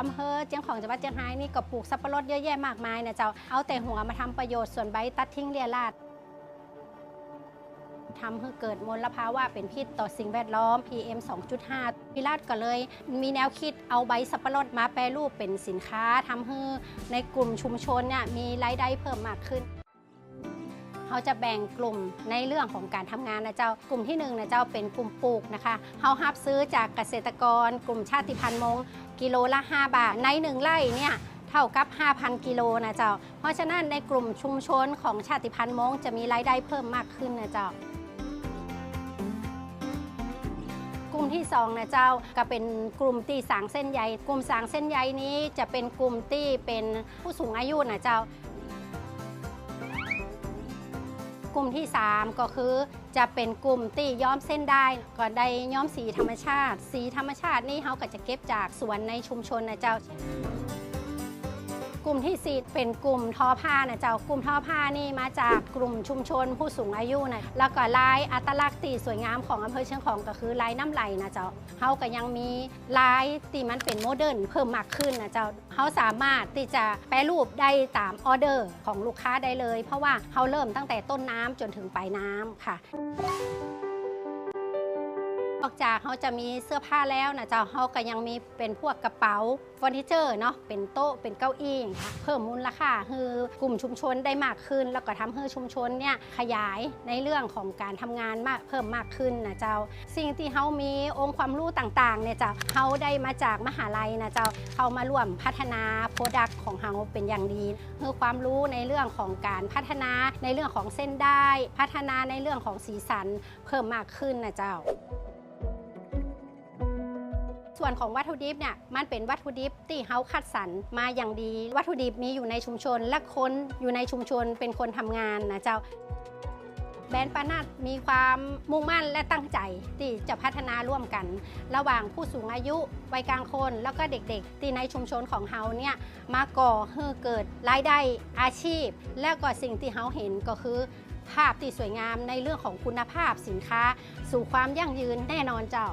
อำเภอเจียงของจังหวัดเจียงไฮ้นี่ก็ปลูกสับปะรดเยอะแยะมากมายนะเจ้าเอาแต่หัวมาทำประโยชน์ส่วนใบตัดทิ้งเรียราดทำให้เกิดมลภาวะเป็นพิษต่อสิ่งแวดล้อม PM 2.5 พิราชก็เลย มีแนวคิดเอาใบสับปะรดมาแปรรูปเป็นสินค้าทำให้ในกลุ่มชุมชนเนี่ยมีรายได้เพิ่มมากขึ้น เขาจะแบ่งกลุ่มในเรื่องของการทำงานนะเจ้ากลุ่มที่หนึ่งนะเจ้าเป็นกลุ่มปลูกนะคะเขารับซื้อจากเกษตรกร กลุ่มชาติพันธุ์มงกิโลละ 5 บาท ในหนึ่งไร่เนี่ยเท่ากับ 5,000 กิโลนะเจ้า เพราะฉะนั้นในกลุ่มชุมชนของชาติพันธุ์มงจะมีรายได้เพิ่มมากขึ้นนะเจ้ากลุ่มที่2นะเจ้าก็เป็นกลุ่มตีสางเส้นใย กลุ่มสางเส้นใยนี้จะเป็นกลุ่มที่เป็นผู้สูงอายุนะเจ้า กลุ่มที่ 3 ก็คือจะเป็นกลุ่มที่ย้อมเส้นได้ก็ได้ย้อมสีธรรมชาติ สีธรรมชาตินี่เขาก็จะเก็บจากสวนในชุมชนนะเจ้า กลุ่มที่ 4 เป็นกลุ่มทอผ้านะเจ้ากลุ่มทอผ้านี่มาจากกลุ่มชุมชนผู้สูงอายุนะแล้วก็ลายอัตลักษณ์ที่สวยงามของอำเภอเชียงของก็คือลายน้ำไหลนะเจ้าเขาก็ยังมีลายที่มันเป็นโมเดิร์นเพิ่มมากขึ้นนะเจ้าเขาสามารถที่จะแปรรูปได้ตามออเดอร์ของลูกค้าได้เลย เพราะว่าเขาเริ่มตั้งแต่ต้นน้ำจนถึงปลายน้ำค่ะ นอกจากเขาจะมีเสื้อผ้าแล้วนะเจ้าเขาก็ยังมีเป็นพวกกระเป๋าเฟอร์นิเจอร์เนาะเป็นโต๊ะเป็นเก้าอี้อย่างเงี้ยเพิ่มมูลค่าคือกลุ่มชุมชนได้มากขึ้น แล้วก็ทำให้ชุมชนเนี่ยขยายในเรื่องของการทำงานมากเพิ่มมากขึ้นนะเจ้า สิ่งที่เขามีองค์ความรู้ต่างๆเนี่ยเจ้าเขาได้มาจากมหาลัยนะเจ้าเขามาร่วมพัฒนาโปรดักต์ของเขาเป็นอย่างดีคือความรู้ในเรื่องของการพัฒนาในเรื่องของเส้นได้ พัฒนาในเรื่องของสีสันเพิ่มมากขึ้นนะเจ้า ส่วนของวัตถุดิบเนี่ยมันเป็นวัตถุดิบที่เขาคัดสรรมาอย่างดี วัตถุดิบมีอยู่ในชุมชน และคนอยู่ในชุมชนเป็นคนทำงานนะเจ้าแบรนด์ปานาดมีความมุ่งมั่นและตั้งใจที่จะพัฒนาร่วมกัน ระหว่างผู้สูงอายุวัยกลางคน แล้วก็เด็กๆ ที่ในชุมชนของเฮาเนี่ยมาก่อให้เกิดรายได้อาชีพ แล้วก็สิ่งที่เฮาเห็นก็คือ ภาพที่สวยงามในเรื่องของคุณภาพสินค้า สู่ความยั่งยืนแน่นอนเจ้า